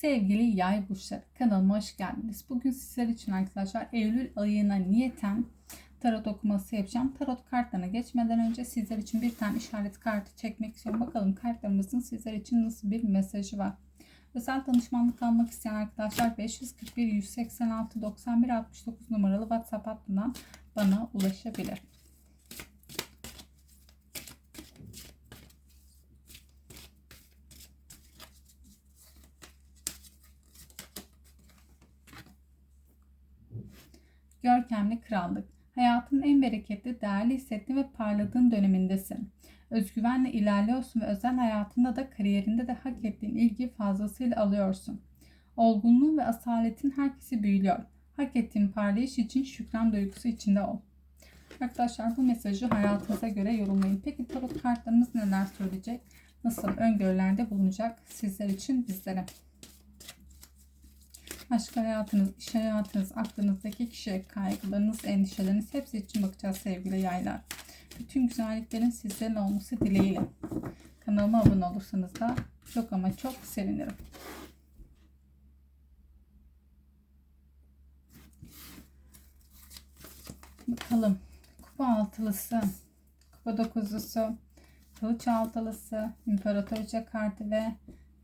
Sevgili yay burçları kanalıma hoş geldiniz. Bugün sizler için arkadaşlar Eylül ayına niyeten tarot okuması yapacağım. Tarot kartlarına geçmeden önce sizler için bir tane işaret kartı çekmek istiyorum. Bakalım kartlarımızın sizler için nasıl bir mesajı var. Özel danışmanlık almak isteyen arkadaşlar 541 186 91 69 numaralı WhatsApp hattından bana ulaşabilir. Görkemli krallık. Hayatın en bereketli, değerli hissettiğin ve parladığın dönemindesin. Özgüvenle ilerliyorsun ve özel hayatında da kariyerinde de hak ettiğin ilgi fazlasıyla alıyorsun. Olgunluğun ve asaletin herkesi büyülüyor. Hak ettiğin parlayış için şükran duygusu içinde ol. Arkadaşlar bu mesajı hayatınıza göre yorumlayın. Peki tarot kartlarımız neler söyleyecek? Nasıl öngörülerde bulunacak sizler için bizlere? Aşk hayatınız, iş hayatınız, aklınızdaki kişi, kaygılarınız, endişeleriniz hepsi için bakacağız sevgili yaylar. Bütün güzelliklerin sizlerin olması dileğiyle. Kanalıma abone olursanız da çok ama çok sevinirim. Bakalım. Kupa altılısı, kupa dokuzlusu, kılıç altılısı, imparatorca kartı ve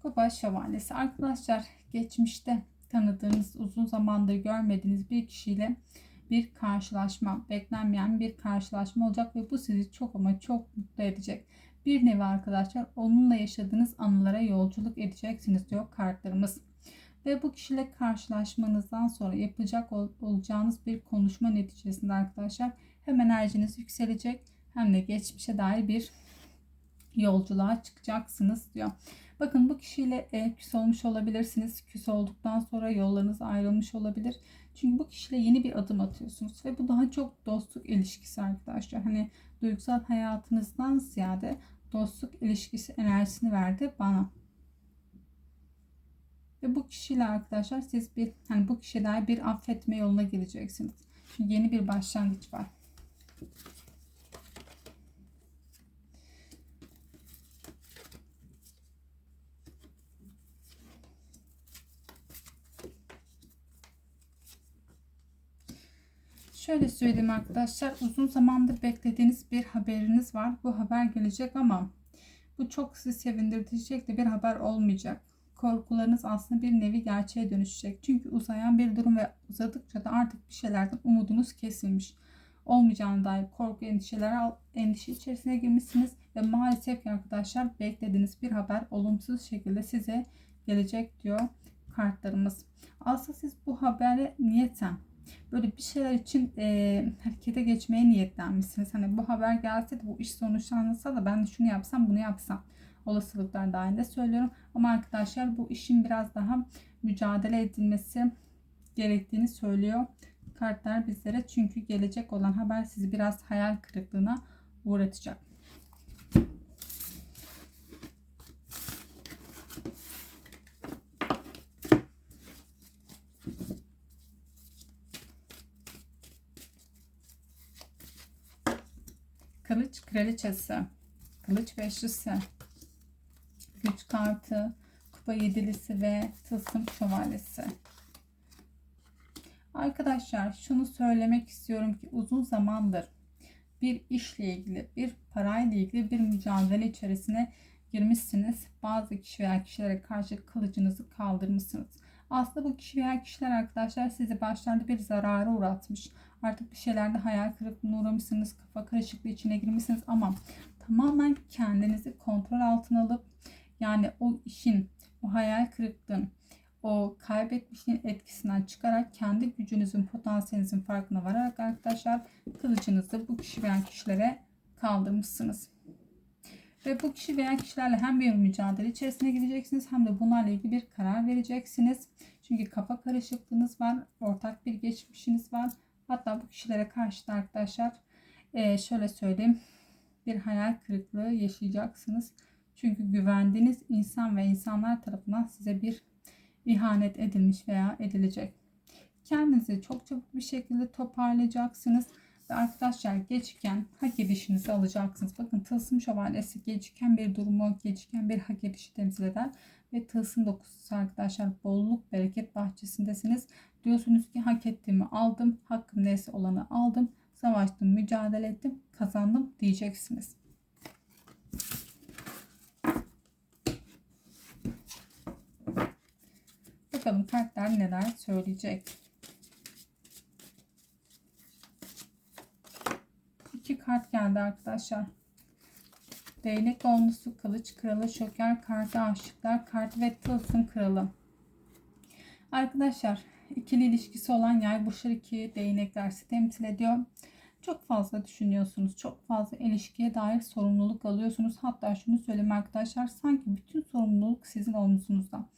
kupa şövalyesi. Arkadaşlar geçmişte tanıdığınız, uzun zamandır görmediğiniz bir kişiyle bir karşılaşma, beklenmeyen bir karşılaşma olacak ve bu sizi çok ama çok mutlu edecek. Bir nevi arkadaşlar onunla yaşadığınız anılara yolculuk edeceksiniz diyor kartlarımız. Ve bu kişiyle karşılaşmanızdan sonra yapacak ol, olacağınız bir konuşma neticesinde arkadaşlar hem enerjiniz yükselecek hem de geçmişe dair bir yolculuğa çıkacaksınız diyor. Bakın bu kişiyle e, küs olmuş olabilirsiniz. Küs olduktan sonra yollarınız ayrılmış olabilir. Çünkü bu kişiyle yeni bir adım atıyorsunuz ve bu daha çok dostluk ilişkisi arkadaşlar. Hani duygusal hayatınızdan ziyade dostluk ilişkisi enerjisini verdi bana. Ve bu kişiyle arkadaşlar siz bir hani bu kişiler bir affetme yoluna gireceksiniz. Çünkü yeni bir başlangıç var. Şöyle söyleyeyim arkadaşlar. Uzun zamandır beklediğiniz bir haberiniz var. Bu haber gelecek ama bu çok sizi sevindirecek de bir haber olmayacak. Korkularınız aslında bir nevi gerçeğe dönüşecek. Çünkü uzayan bir durum ve uzadıkça da artık bir şeylerden umudunuz kesilmiş. Olmayacağına dair korku endişeler endişe içerisine girmişsiniz ve maalesef arkadaşlar beklediğiniz bir haber olumsuz şekilde size gelecek diyor kartlarımız. Aslında siz bu habere niyeten böyle bir şeyler için e, harekete geçmeye niyetlenmişsiniz. Hani bu haber gelse de bu iş sonuçlansa da ben de şunu yapsam bunu yapsam olasılıklar dahilinde söylüyorum. Ama arkadaşlar bu işin biraz daha mücadele edilmesi gerektiğini söylüyor kartlar bizlere. Çünkü gelecek olan haber sizi biraz hayal kırıklığına uğratacak. Kılıç kraliçesi. Kılıç beşlisi. Güç kartı. Kupa yedilisi ve tılsım şövalyesi. Arkadaşlar şunu söylemek istiyorum ki uzun zamandır bir işle ilgili, bir parayla ilgili bir mücadele içerisine girmişsiniz. Bazı kişi veya kişilere karşı kılıcınızı kaldırmışsınız. Aslında bu kişi veya kişiler arkadaşlar sizi başlarda bir zarara uğratmış. Artık bir şeylerde hayal kırıklığına uğramışsınız, kafa karışıklığı içine girmişsiniz ama tamamen kendinizi kontrol altına alıp yani o işin, o hayal kırıklığın, o kaybetmişliğin etkisinden çıkarak kendi gücünüzün, potansiyelinizin farkına vararak arkadaşlar kılıcınızı bu kişi veya kişilere kaldırmışsınız. Ve bu kişi veya kişilerle hem bir mücadele içerisine gideceksiniz hem de bunlarla ilgili bir karar vereceksiniz. Çünkü kafa karışıklığınız var, ortak bir geçmişiniz var. Hatta bu kişilere karşı da arkadaşlar e, şöyle söyleyeyim bir hayal kırıklığı yaşayacaksınız. Çünkü güvendiğiniz insan ve insanlar tarafından size bir ihanet edilmiş veya edilecek. Kendinizi çok çabuk bir şekilde toparlayacaksınız. Ve arkadaşlar geçiken hak edişinizi alacaksınız. Bakın tılsım şövalyesi geçiken bir durumu, geçiken bir hak edişi temsil eder. ve tılsım dokusu arkadaşlar. Bolluk, bereket bahçesindesiniz. Diyorsunuz ki hak ettiğimi aldım. Hakkım neyse olanı aldım. Savaştım, mücadele ettim, kazandım diyeceksiniz. Bakalım kartlar neler söyleyecek. İki kart geldi arkadaşlar. Değnek onlusu, kılıç kralı, şoker kartı, aşıklar kartı ve tılsım kralı. Arkadaşlar ikili ilişkisi olan yay burçları iki değnekler sizi temsil ediyor. Çok fazla düşünüyorsunuz. Çok fazla ilişkiye dair sorumluluk alıyorsunuz. Hatta şunu söyleyeyim arkadaşlar sanki bütün sorumluluk sizin omzunuzda.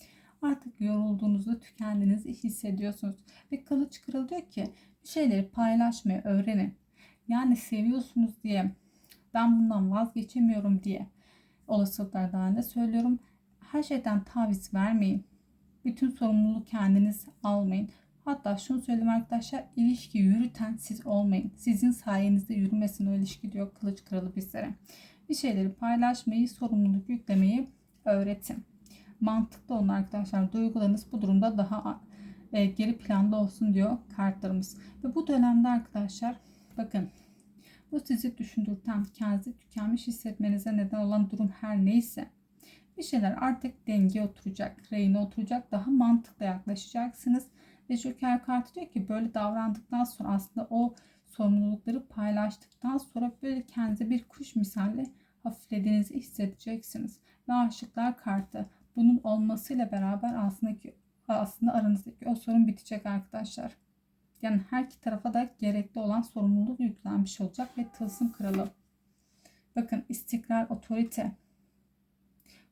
Artık yorulduğunuzu, tükendiğinizi hissediyorsunuz. Ve kılıç kırıl diyor ki bir şeyleri paylaşmayı öğrenin. Yani seviyorsunuz diye ben bundan vazgeçemiyorum diye olasılıklar dahilinde söylüyorum. Her şeyden taviz vermeyin. Bütün sorumluluğu kendiniz almayın. Hatta şunu söyleyeyim arkadaşlar ilişki yürüten siz olmayın. Sizin sayenizde yürümesin o ilişki diyor kılıç kralı bizlere. Bir şeyleri paylaşmayı, sorumluluk yüklemeyi öğretin. Mantıklı olun arkadaşlar. Duygularınız bu durumda daha e, geri planda olsun diyor kartlarımız. Ve bu dönemde arkadaşlar bakın bu sizi düşündürten, kendinizi tükenmiş hissetmenize neden olan durum her neyse bir şeyler artık denge oturacak, reyine oturacak, daha mantıklı yaklaşacaksınız. Ve Joker kartı diyor ki böyle davrandıktan sonra aslında o sorumlulukları paylaştıktan sonra böyle kendinize bir kuş misali hafiflediğinizi hissedeceksiniz. Ve aşıklar kartı bunun olmasıyla beraber aslında aslında aranızdaki o sorun bitecek arkadaşlar. Yani her iki tarafa da gerekli olan sorumluluk yüklenmiş olacak ve tılsım kralı. Bakın istikrar, otorite.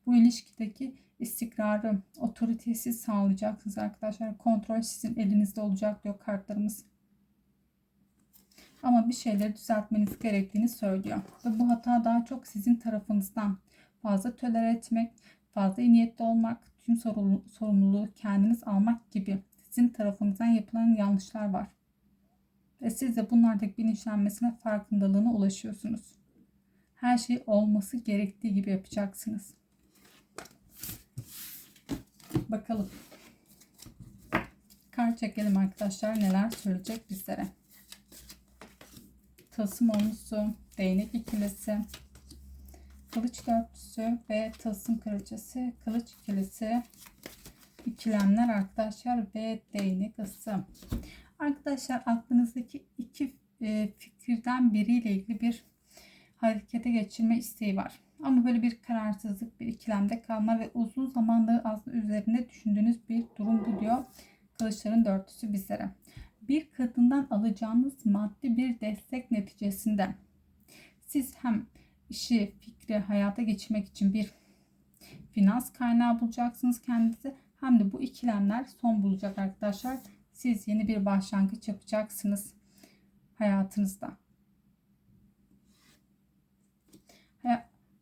Bu ilişkideki istikrarı, otoriteyi siz sağlayacaksınız arkadaşlar. Kontrol sizin elinizde olacak diyor kartlarımız. Ama bir şeyleri düzeltmeniz gerektiğini söylüyor. Ve bu hata daha çok sizin tarafınızdan. Fazla tolere etmek, fazla iyi niyetli olmak, tüm sorumluluğu kendiniz almak gibi sizin tarafınızdan yapılan yanlışlar var. Ve siz de bunlardaki bilinçlenmesine farkındalığına ulaşıyorsunuz. Her şey olması gerektiği gibi yapacaksınız. Bakalım. Kar çekelim arkadaşlar neler söyleyecek bizlere. Tılsım onlusu, değnek ikilisi, kılıç dörtlüsü ve tılsım kraliçesi, kılıç ikilisi, ikilemler arkadaşlar ve değnek ısı. Arkadaşlar aklınızdaki iki e, fikirden biriyle ilgili bir harekete geçirme isteği var. Ama böyle bir kararsızlık, bir ikilemde kalma ve uzun zamandır aslında üzerinde düşündüğünüz bir durum bu diyor. Kılıçların dörtlüsü bizlere. Bir kadından alacağınız maddi bir destek neticesinde siz hem işi, fikri hayata geçirmek için bir finans kaynağı bulacaksınız kendinize hem de bu ikilemler son bulacak arkadaşlar. Siz yeni bir başlangıç yapacaksınız hayatınızda.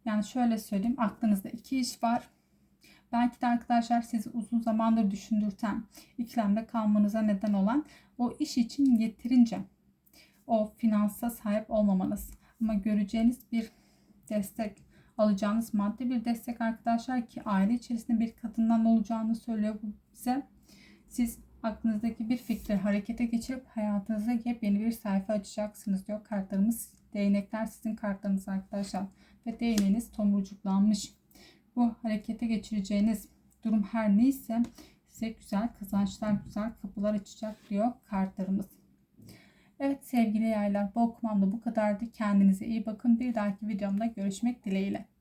Yani şöyle söyleyeyim aklınızda iki iş var. Belki de arkadaşlar sizi uzun zamandır düşündürten, ikilemde kalmanıza neden olan o iş için yeterince o finansa sahip olmamanız. Ama göreceğiniz bir destek, alacağınız maddi bir destek arkadaşlar ki aile içerisinde bir kadından olacağını söylüyor bu bize. Siz aklınızdaki bir fikri harekete geçirip hayatınıza yepyeni bir sayfa açacaksınız diyor kartlarımız. Değnekler sizin kartlarınız arkadaşlar. Ve değneğiniz tomurcuklanmış. Bu harekete geçireceğiniz durum her neyse size güzel kazançlar, güzel kapılar açacak diyor kartlarımız. Evet sevgili yaylar bu okumam da bu kadardı. Kendinize iyi bakın. Bir dahaki videomda görüşmek dileğiyle.